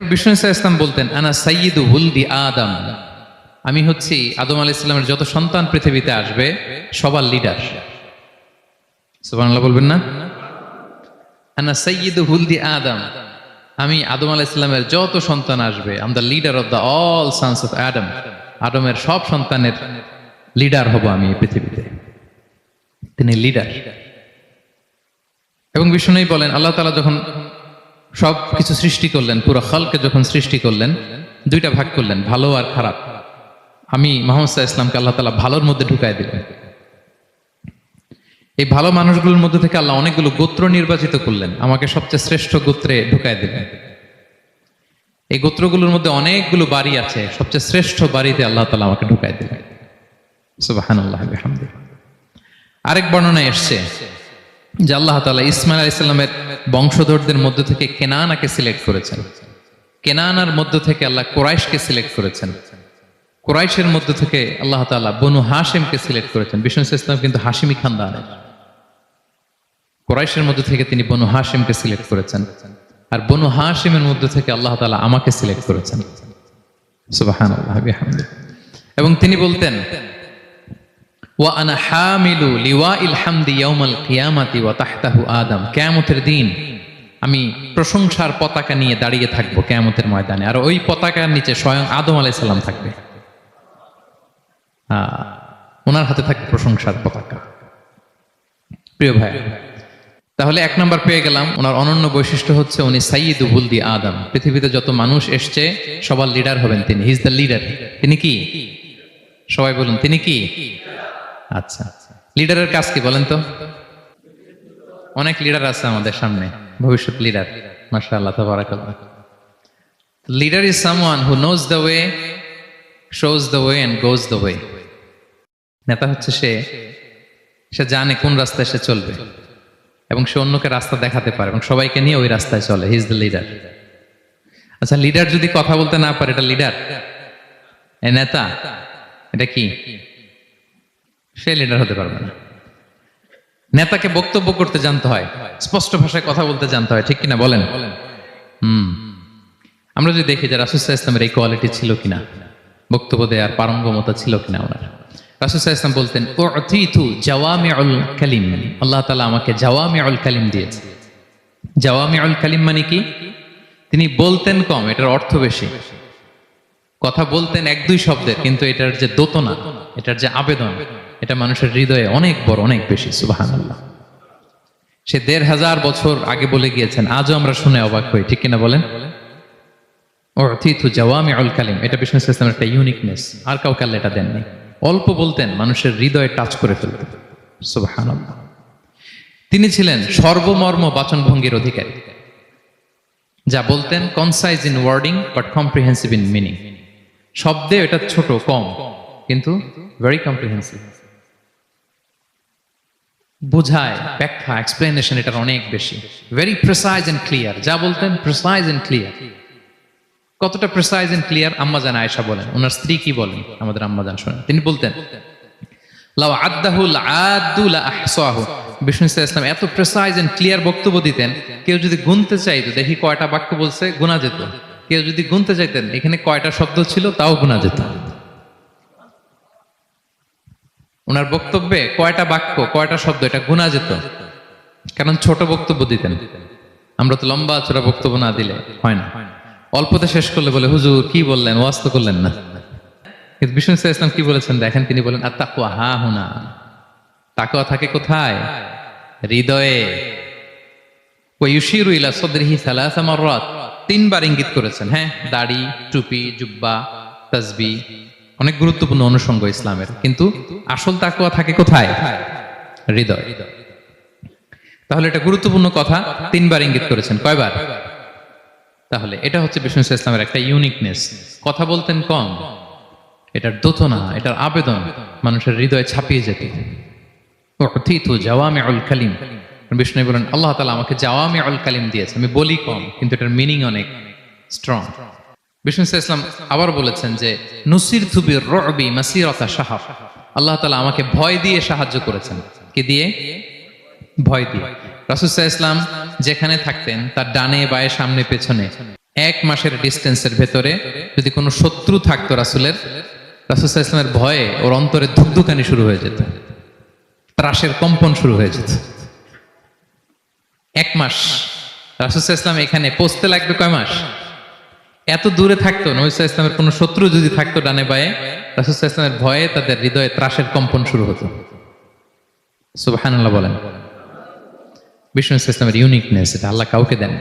বিষ্ণু বলতেন, আনা সাইয়িদু হুলদি আদম। আমি হচ্ছি আদম আলাহ ইসলামের যত সন্তান পৃথিবীতে আসবে, সবার লিডার বলবেন না? আনা সাইয়িদু হুলদি আদম। আমি আদম আলাহ ইসলামের যত সন্তান আসবে am the leader of the all sons of Adam আদমের সব সন্তানের লিডার হব আমি পৃথিবীতে। তিনি লিডার এবং বিষ্ণুই বলেন, আল্লাহ তালা যখন সব কিছু সৃষ্টি করলেন, পুরো খালকে যখন সৃষ্টি করলেন, দুইটা ভাগ করলেন, ভালো আর খারাপ। আমি মোহাম্মদ ইসলামকে আল্লাহ তালা ভালোর মধ্যে ঢুকাই দিলেন। এই ভালো মানুষগুলোর মধ্যে থেকে আল্লাহ অনেকগুলো গোত্র নির্বাচিত করলেন, আমাকে সবচেয়ে শ্রেষ্ঠ গোত্রে ঢুকাই দিলেন। এই গোত্রগুলোর মধ্যে অনেকগুলো বাড়ি আছে, সবচেয়ে শ্রেষ্ঠ বাড়িতে আল্লাহ তালা আমাকে ঢুকাই দিলেন। সুবাহান আরেক বর্ণনায় এসছে যে আল্লাহ তালা ইসমাইল আলাহ ইসলামের বংশধরদের মধ্য থেকে কেনানাকে সিলেক্ট করেছেন। কেনানার মধ্য থেকে আল্লাহ কোরাইশকে সিলেক্ট করেছেন। কোরাইশের মধ্য থেকে আল্লাহ তালা বনু হাসিমকে সিলেক্ট করেছেন। বিষ্ণু ইসলাম কিন্তু হাসিমি খানদানের। কোরাইশের মধ্য থেকে তিনি বনু হাসিমকে সিলেক্ট করেছেন। আর বনু হাসিমের মধ্য থেকে আল্লাহ তালা আমাকে সিলেক্ট করেছেন। সুবাহান এবং তিনি বলতেন ওয়া আনা হামিলু লিওয়া ইল হামদি ইয়াউমাল কিয়ামাতি ওয়া তাহতাহু আদম। দিন আমি প্রশংসার পতাকা নিয়ে দাঁড়িয়ে থাকব কিয়ামতের ময়দানে। আর ওই পতাকার নিচে স্বয়ং আদম আলাইহিস সালাম থাকবে। ওনার হাতে থাকবে প্রশংসার পতাকা। প্রিয় ভাই, তাহলে এক নম্বর পেয়ে গেলাম। ওনার অনন্য বৈশিষ্ট্য হচ্ছে উনি সাইয়িদু বুলদি আদম। পৃথিবীতে যত মানুষ এসছে, সবার লিডার হবেন তিনি। হিজ দ্য লিডার তিনি কি? সবাই বলুন, তিনি কি? আচ্ছা। লিডারের কাজ কি বলেন তো? অনেক লিডার আছে আমাদের সামনে, ভবিষ্যৎ লিডার। মাসা আল্লাহ leader is someone who knows the way shows the way and goes the way নেতা হচ্ছে সে সে জানে কোন রাস্তায় সে চলবে এবং সে অন্যকে রাস্তা দেখাতে পারে এবং সবাইকে নিয়ে ওই রাস্তায় চলে হিজ দ্য লিডার আচ্ছা লিডার যদি কথা বলতে না পারে, এটা লিডার এ নেতা? এটা কি? সে লিডার হতে পারবে না। নেতাকে বক্তব্য করতে জানতে হয়, স্পষ্ট ভাষায় কথা বলতে জানতে হয়, ঠিক কিনা বলেন? হুম। আমরা যদি দেখি যে রাসুসাহ ইসলামের এই কোয়ালিটি ছিল কিনা, বক্তব্য দেওয়ার পারঙ্গমতা ছিল কিনা ওনার। রাসুসাহ ইসলাম বলতেন ও অথিতু জাওয়ামি অল কালিম। আল্লাহ তালা আমাকে জাওয়ামি অল কালিম দিয়েছে। জাওয়ামি অল কালিম মানে কি? তিনি বলতেন কম, এটার অর্থ বেশি। কথা বলতেন এক দুই শব্দের, কিন্তু এটার যে দোতনা, এটার যে আবেদন এটা মানুষের হৃদয়ে অনেক বড়, অনেক বেশি সুবাহান আল্লাহ সে দেড় হাজার বছর আগে বলে গিয়েছেন, আজও আমরা শুনে অবাক হই, ঠিক কিনা বলেন? আল কালিম, এটা একটা ইউনিকনেস আর কাউকে এটা দেননি। অল্প বলতেন, মানুষের হৃদয়ে টাচ করে ফেলতেন তিনি ছিলেন সর্বমর্ম বাচনভঙ্গির অধিকারী। যা বলতেন concise in wording but comprehensive in meaning শব্দে এটা ছোট, কম, কিন্তু ভেরি কম্প্রিহেন্সিভ বোঝায়, ব্যাখ্যা এক্সপ্লেনেশন এটার অনেক বেশি। ভেরি প্রেসাইজ এন্ড ক্লিয়ার যা বলতেন প্রেসাইজ এন্ড ক্লিয়ার কতটা প্রেসাইজ এন্ড ক্লিয়ার আম্মা জান আয়েশা বলেন। ওনার স্ত্রী কি বলেন? আমাদের আম্মা জান শোনেন। তিনি বলতেন, লাউ আদাহুল আদুল আহসাহু বিষ্ণু ইসলাম এত প্রেসাইজ এন্ড ক্লিয়ার বক্তব্য দিতেন, কেউ যদি গুনতে চাইতো, দেখি কয়টা বাক্য বলছে, গুণা যেত। কেউ যদি গুনতে চাইতেন, এখানে কয়টা শব্দ ছিল, তাও গুণা যেত। ওনার বক্তব্যে কয়টা বাক্য, কয়টা শব্দ, এটা গুণা যেত কারণ ছোট বক্তব্য দিতেন। আমরা তো লম্বা, ছোট বক্তব্য না দিলে হয় না। অল্পতে শেষ করলে বলে, হুজুর, কি বললেন? ওয়াস্ত করলেন না। কিন্তু বিষ্ণু ইসলাম কি বলেছেন? দেখেন, তিনি বলেন আর তাকুয়া হা হুনা। তাকুয়া থাকে কোথায়? হৃদয়ে। ইলা সদরিহি সালাসা মাররাত। তিনবার ইঙ্গিত করেছেন হ্যাঁ? দাড়ি, টুপি, জুব্বা তাসবি অনেক গুরুত্বপূর্ণ অনুষঙ্গ ইসলামের। কিন্তু আসল তাকুয়া থাকে কোথায়? হৃদয়। তাহলে এটা গুরুত্বপূর্ণ কথা, তিনবার ইঙ্গিত করেছেন। কয়বার? তাহলে এটা হচ্ছে বিষ্ণু ইসলামের একটা ইউনিকনেস কথা বলতেন কম, এটার দোতনা এটার আবেদন মানুষের হৃদয়ে ছাপিয়ে যেত। কালিম। বিষ্ণু বলেন, আল্লাহ তালা আমাকে জাওয়ামে আল কালিম দিয়েছে আমি বলি কম, কিন্তু এটার মিনিং অনেক স্ট্রং বিষ্ণু ইসলাম আবার বলেছেন যে, নুসির থুবির রবি মাসিরতা সাহাব আল্লাহ তালা আমাকে ভয় দিয়ে সাহায্য করেছেন। কি দিয়ে? ভয় দিয়ে। রাসুসাহ ইসলাম যেখানে থাকতেন, তার ডানে বায়ে সামনে পেছনে, এক মাসের ডিস্টেন্সের ভেতরে যদি কোনো শত্রু থাকতো রাসুলের, রাসুল ইসলামের ভয়ে ওর অন্তরে ধুকধুকানি শুরু হয়ে যেত। ত্রাসের কম্পন শুরু হয়ে যেত। এক মাস। রাসুল ইসলাম এখানে পৌঁছতে লাগবে কয় মাস? এত দূরে থাকতো নবিসা ইসলামের কোনো শত্রু যদি থাকতো ডানে বায়ে, রাসুল ইসলামের ভয়ে তাদের হৃদয়ে ত্রাসের কম্পন শুরু হতো। সুবাহান্লাহ বলেন। বিষ্ণু ইসলামের ইউনিকনেস এটা, আল্লাহ কাউকে দেন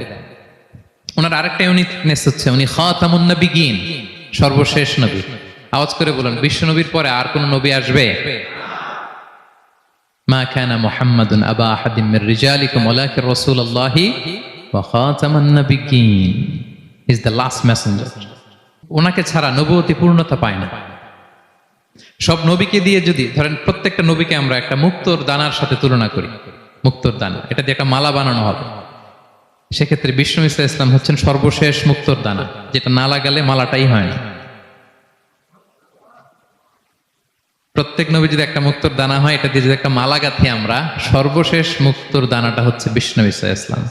ওনার আরেকটা ইউনিকনেস হচ্ছে, উনি খাতামুন নবিগিন, সর্বশেষ নবী। আওয়াজ করে বলুন, বিশ্ব নবীর পরে আর কোন নবী আসবে? মা কানা মুহাম্মাদুন আবা আহাদিম মির রিজালিকুম, ওয়ালাকিন রাসূলুল্লাহি ওয়া খাতামান নবিগিন। ইজ দ্য লাস্ট মেসেঞ্জার ওনাকে ছাড়া নবুয়তি পূর্ণতা পায় না। সব নবীকে দিয়ে যদি, ধরেন প্রত্যেকটা নবীকে আমরা একটা মুক্তোর দানার সাথে তুলনা করি। মুক্তোর দানা, এটা দিয়ে একটা মালা বানানো হবে। সেক্ষেত্রে বিষ্ণু ইসা ইসলাম হচ্ছেন সর্বশেষ মুক্তোর দানা, যেটা না লাগালে মালাটাই হয় না। প্রত্যেক নবী যদি একটা মুক্তোর দানা হয়, এটা দিয়ে যদি একটা মালা গাঁথি আমরা, সর্বশেষ মুক্তোর দানাটা হচ্ছে বিষ্ণু ইসা ইসলাম।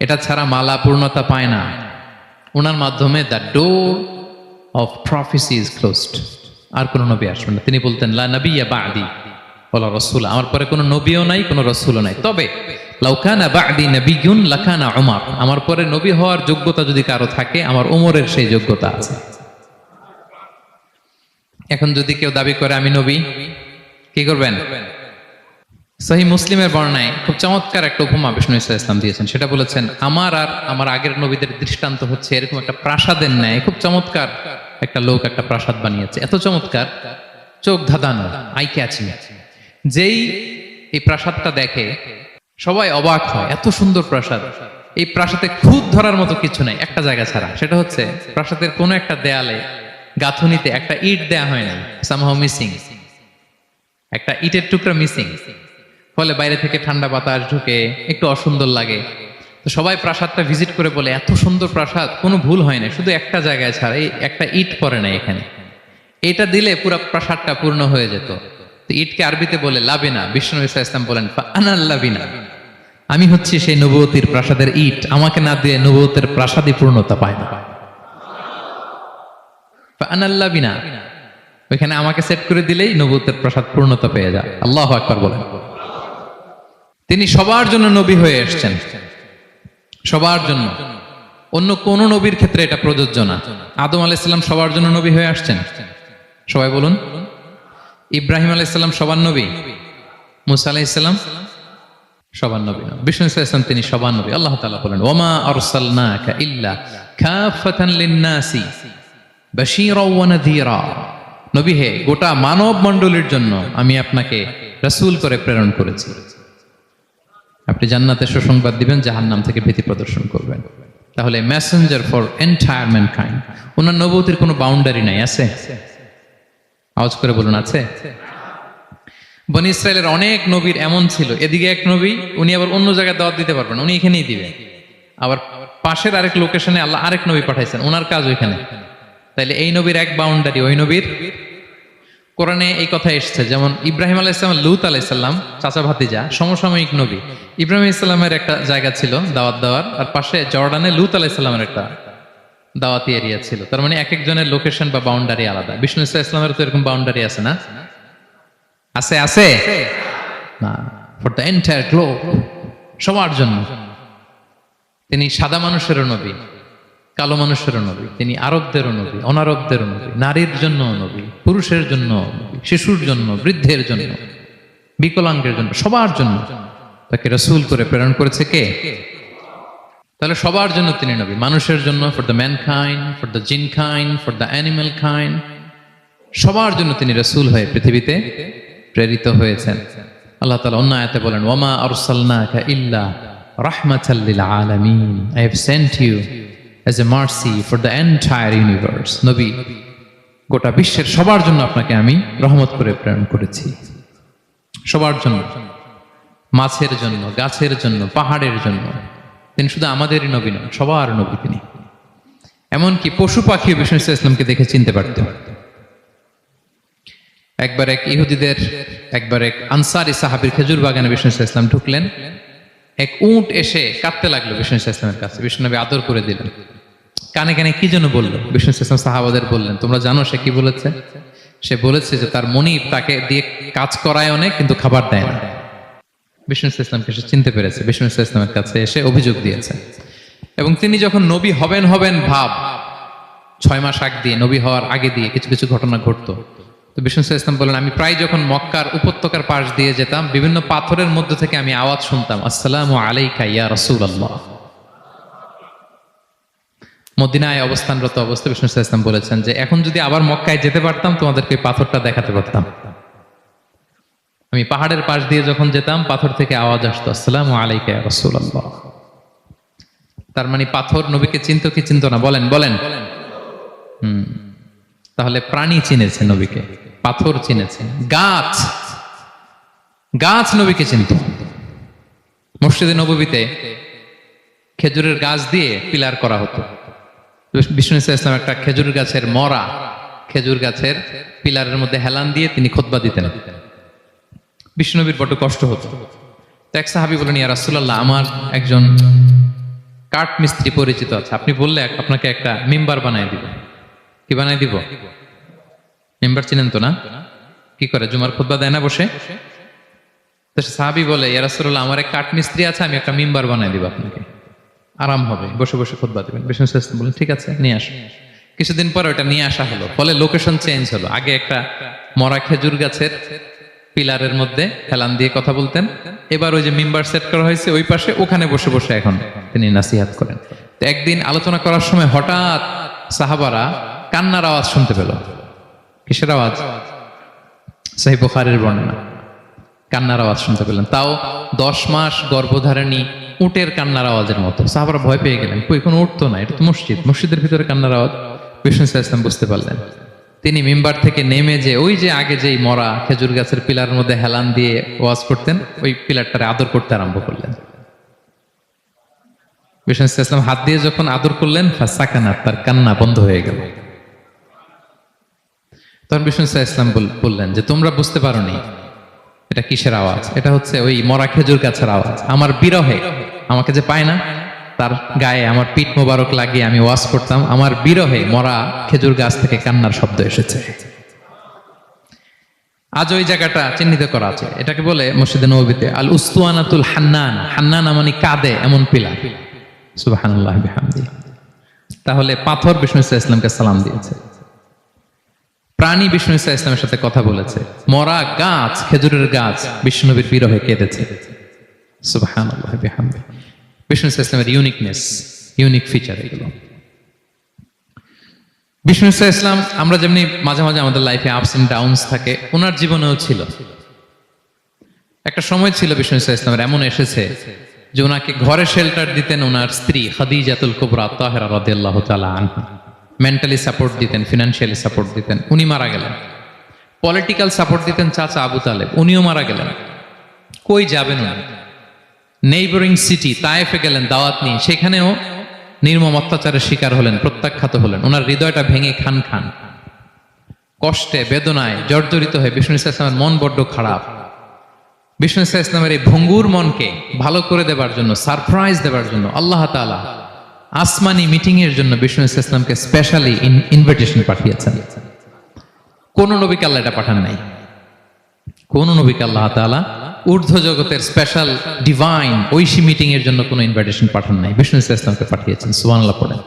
এটা ছাড়া মালা পূর্ণতা পায় না। ওনার মাধ্যমে the door of prophecy is closed আর কোনো নবী আসবেন না। তিনি বলতেন, লা নবিয়া বাদি বলা রসুল। আমার পরে কোনো নবীও নাই, কোনো রসুলও নাই। তবে লাউকানা বাদি নবিগুন লাকানা ওমর আমার পরে নবী হওয়ার যোগ্যতা যদি কারও থাকে, আমার ওমরের সেই যোগ্যতা আছে। এখন যদি কেউ দাবি করে, আমি নবী, কি করবেন? সহি মুসলিমের বর্ণায় খুব চমৎকার একটা উপমা বিষ্ণু ইসা ইসলাম দিয়েছেন। সেটা বলেছেন, আমার আর আমার আগের নবীদের দৃষ্টান্ত হচ্ছে এরকম একটা প্রাসাদের ন্যায়। খুব চমৎকার একটা লোক একটা প্রাসাদ বানিয়েছে। এত চমৎকার, চোখ ধাঁধানো আই ক্যাচিং যেই এই প্রাসাদটা দেখে সবাই অবাক হয়, এত সুন্দর প্রাসাদ। এই প্রাসাদে খুদ ধরার মতো কিছু নাই, একটা জায়গা ছাড়া। সেটা হচ্ছে প্রাসাদের কোনো একটা দেয়ালে গাঁথুনিতে একটা ইট দেয়া হয় না সামহাও মিসিং একটা ইটের টুকরা মিসিং ফলে বাইরে থেকে ঠান্ডা বাতাস ঢুকে একটু অসুন্দর লাগে। তো সবাই প্রাসাদটা ভিজিট করে বলে, এত সুন্দর প্রাসাদ, কোনো ভুল হয় না শুধু একটা জায়গায় ছাড়া, এই একটা ইট পড়ে না এখানে। এটা দিলে পুরো প্রাসাদটা পূর্ণ হয়ে যেত। তো ইটকে আরবিতে বলে, লাবিনা। বিষ্ণু ইসা ইসলাম বলেন আনাল লাবিনা। আমি হচ্ছি সেই নবতির প্রাসাদের ইট। আমাকে না দিয়ে নবতের প্রাসাদই পূর্ণতা পায় না। আনাল লাবিনা। ওইখানে আমাকে সেট করে দিলেই নবতের প্রসাদ পূর্ণতা পেয়ে যায়। আল্লাহ আকবার বলেন। তিনি সবার জন্য নবী হয়ে এসছেন। সবার জন্য। অন্য কোন নবীর ক্ষেত্রে এটা প্রযোজ্য না। আদম আলাইসাল্লাম সবার জন্য নবী হয়ে আসছেন। সবাই বলুন। ইব্রাহিম আলাইসাল্লাম সবার নবী। মুসা আলাইসাল্লাম তিনি বলেন, ওমা নবী হে, গোটা জন্য আমি আপনাকে রাসূল করে প্রেরণ করেছি। আপনি জান্নাতে সুসংবাদ দিবেন, জাহান্নাম থেকে ভীতি প্রদর্শন করবেন। তাহলে মেসেঞ্জার ফর এন্টায়ার ম্যানকাইন্ড ওনার নবতির কোনো বাউন্ডারি নাই, আছে? আওয়াজ করে বলুন, আছে? বনি ইসরায়েলের অনেক নবীর এমন ছিল। এদিকে এক নবী, উনি আবার অন্য জায়গায় দাওয়াত দিতে পারবেন, উনি এখানেই দিবে। আবার পাশের আরেক লোকেশনে আল্লাহ আরেক নবী পাঠাইছেন, ওনার কাজ ওইখানে। তাইলে এই নবীর এক বাউন্ডারি ওই নবীর কোরআনে এই কথা এসছে, যেমন ইব্রাহিম আলাইসালাম লুত আলাইসাল্লাম চাচা ভাতিজা, সমসাময়িক নবী। ইব্রাহিম ইসলামের একটা জায়গা ছিল, দাওয়াত দেওয়ার, আর পাশে জর্ডানে লুত আলাইসাল্লামের একটা দাওয়াতি এরিয়া ছিল। তার মানে এক একজনের লোকেশন বা বাউন্ডারি আলাদা। বিষ্ণু ইসলাম ইসলামের তো এরকম বাউন্ডারি আছে না? আছে আছে? না ফর দ্য এন্টায়ার গ্লো সবার জন্য। তিনি সাদা মানুষেরও নবী। কালো মানুষেরও নবী, তিনি আরবদেরও নবী, অনারবদেরও নবী, নারীর জন্য নবী, পুরুষের জন্য শিশুর জন্য, বৃদ্ধের জন্য, বিকলাঙ্গের জন্য, সবার জন্য। তাকে রসুল করে প্রেরণ করেছে কে? তাহলে সবার জন্য তিনি নবী, মানুষের জন্য for the man খাইন for the জিন খাইন ফর দ্য অ্যানিমেল খাইন সবার জন্য তিনি রসুল হয়ে পৃথিবীতে প্রেরিত হয়েছেন। আল্লাহ তালা অন্য আয়াতে বলেন ওমা আরসালনাকা ইল্লা রাহমাতাল্লিল আলামিন। I have sent you as a mercy for the entire universe নবী, গোটা বিশ্বের সবার জন্য আপনাকে আমি রহমত করে প্রেরণ করেছি। সবার জন্য, মাছের জন্য, গাছের জন্য, পাহাড়ের জন্য। তিনি শুধু আমাদেরই নবী নন, সবার নবী তিনি। এমনকি পশু পাখি বিষ্ণু ইসলামকে দেখে চিনতে পারতেন একবার এক ইহুদিদের, একবার এক আনসারি সাহাবির খেজুর বাগানে বিষ্ণু ইসলাম ঢুকলেন। এক উট এসে কাঁদতে লাগল বিষ্ণু ইসলামের কাছে। বিষ্ণুনবী আদর করে দিলেন। কানে কানে কি জন্য বলল? বিষ্ণু ইসলাম সাহাবাদের বললেন, তোমরা জানো সে কি বলেছে? সে বলেছে যে, তার মনিব তাকে দিয়ে কাজ করায় অনেক কিন্তু খাবার দেয় না। বিষ্ণু ইসলামকে সে চিনতে পেরেছে। বিষ্ণু ইসলামের কাছে এসে অভিযোগ দিয়েছে। এবং তিনি যখন নবী হবেন হবেন ভাব, ছয় মাস আগ দিয়ে নবী হওয়ার আগে দিয়ে কিছু কিছু ঘটনা ঘটতো। তো বিষ্ণু ইসলাম বলেন আমি প্রায় যখন মক্কার উপত্যকার পাশ দিয়ে যেতাম বিভিন্ন পাথরের মধ্যে থেকে আমি আওয়াজ শুনতাম আসসালাম আলাইকা ইয়া রসুল আল্লাহ মদিনায় অবস্থানরত অবস্থা বিষ্ণু ইসলাম বলেছেন যে এখন যদি আবার মক্কায় যেতে পারতাম তোমাদেরকে পাথরটা দেখাতে পারতাম। আমি পাহাড়ের পাশ দিয়ে যখন যেতাম পাথর থেকে আওয়াজ আসতো আসসালাম আলাইকা রসুল আল্লাহ তার মানে পাথর নবীকে চিনতো কি চিনতো না? বলেন। বলেন। হুম। তাহলে প্রাণী চিনেছে নবীকে, পাথর চিনেছে, গাছ গাছ নবীকে চিনত। মসজিদে নবীতে খেজুরের গাছ দিয়ে পিলার করা হতো। বিষ্ণু ইসলাম একটা খেজুর গাছের মরা, খেজুর গাছের পিলারের মধ্যে হেলান দিয়ে তিনি খোদবা দিতেন। বিষ্ণুনবীর বড্ড কষ্ট হতো। এক সাহাবি বলেন ইয়া রাসূলুল্লাহ, আমার একজন কাঠ মিস্ত্রি পরিচিত আছে। আপনি বললে আপনাকে একটা মেম্বার বানায় দিব। কি বানায় দিব? মেম্বার চিনেন তো না? কি করে, জুমার খুতবা দেয় না বসে? সাহাবি বলে, ইয়া রাসূলুল্লাহ, আমার এক কাঠ মিস্ত্রি আছে, আমি একটা মেম্বার বানায় দিব আপনাকে। আরাম হবে, বসে বসে খুতবা দিবেন। বিষ্ণু ইসলাম বলেন, ঠিক আছে, নিয়ে আসুন কিছুদিন পর ওটা নিয়ে আসা হলো। ফলে লোকেশন চেঞ্জ হলো। আগে একটা মরা খেজুর গাছের পিলারের মধ্যে হেলান দিয়ে কথা বলতেন। এবার ওই যে মেম্বার সেট করা হয়েছে, ওই পাশে ওখানে বসে বসে এখন তিনি নাসিহাত করেন। তো একদিন আলোচনা করার সময় হঠাৎ সাহাবারা কান্নার আওয়াজ শুনতে পেল। কিসের আওয়াজ? সাহি বুখারের বর্ণনা। কান্নার আওয়াজ শুনতে পেলেন। তাও দশ মাস গর্ভধারিণী উটের কান্নার আওয়াজের মতো। সাহাবারা ভয় পেয়ে গেলেন। কই কোনো উঠতো না? এটা তো মসজিদ। মসজিদের ভিতরে কান্নার আওয়াজ? বিষ্ণু ইসলাম বুঝতে পারলেন। তিনি মেম্বার থেকে নেমে যে, ওই যে আগে যেই মরা খেজুর গাছের পিলারের মধ্যে হেলান দিয়ে ওয়াজ করতেন, ওই পিলারটারে আদর করতে আরম্ভ করলেন। বিষ্ণু ইসলাম হাত দিয়ে যখন আদর করলেন সাকানা তার কান্না বন্ধ হয়ে গেল। তখন বিষ্ণু ইসলাম বললেন যে, তোমরা বুঝতে পারোনি। এটা কিসের আওয়াজ? এটা হচ্ছে ওই মরা খেজুর গাছের আওয়াজ। আমার বিরহে, আমাকে যে পায় না, তার গায়ে আমার পিঠ মোবারক লাগিয়ে আমি ওয়াজ করতাম। আমার বিরহে মরা খেজুর গাছ থেকে কান্নার শব্দ এসেছে। আজ ওই জায়গাটা চিহ্নিত করা আছে। এটাকে বলে মসজিদে নবীতে আল উস্তুয়ানাতুল হান্নান। হান্নান মানে কাঁদে এমন পিলা বিহামদি। তাহলে পাথর বিষ্ণু ইসলামকে সালাম দিয়েছে। প্রাণী বিষ্ণু ইসা ইসলামের সাথে কথা বলেছে। মরা গাছ, খেজুরের গাছ বিষ্ণুনবীর বিরহে কেঁদেছে। বিষ্ণু ইসা ইসলামের ইউনিকনেস ইউনিক ফিচার এগুলো। বিষ্ণু ইসা ইসলাম, আমরা যেমনি মাঝে মাঝে আমাদের লাইফে আপস এন্ড ডাউনস থাকে ওনার জীবনেও ছিল। একটা সময় ছিল বিষ্ণু ইসা ইসলামের এমন এসেছে যে ওনাকে ঘরে শেল্টার দিতেন ওনার স্ত্রী খাদিজাতুল কুবরা, তাহেরা রাদিয়াল্লাহু তাআলা আনহা। মেন্টালি সাপোর্ট দিতেন ফিনান্সিয়ালি সাপোর্ট দিতেন, উনি মারা গেলেন। পলিটিক্যাল সাপোর্ট দিতেন চাচা আবু তালেব, উনিও মারা গেলেন। কই যাবেন নেইবরিং সিটি তায়েফে গেলেন, দাওয়াত নিয়ে। সেখানেও নির্মম অত্যাচারের শিকার হলেন, প্রত্যাখ্যাত হলেন। ওনার হৃদয়টা ভেঙে খান খান। কষ্টে, বেদনায় জর্জরিত হয়ে বিষ্ণু ইসলামের মন বড্ড খারাপ। বিষ্ণু ইসলামের এই ভঙ্গুর মনকে ভালো করে দেবার জন্য, সারপ্রাইজ দেবার জন্য, আল্লাহ তাআলা আসমানি মিটিং এর জন্য বিষ্ণু ইসলামকে স্পেশালি ইনভিটেশন পাঠিয়েছেন। কোন নবীকে আল্লাহ এটা পাঠান নাই। কোন নবীকে আল্লাহ তালা ঊর্ধ্ব জগতের স্পেশাল ডিভাইন ঐশী মিটিং এর জন্য কোনো ইনভাইটেশন পাঠান নাই। বিষ্ণু ইসলামকে পাঠিয়েছেন। সুবহানাল্লাহ পড়েন।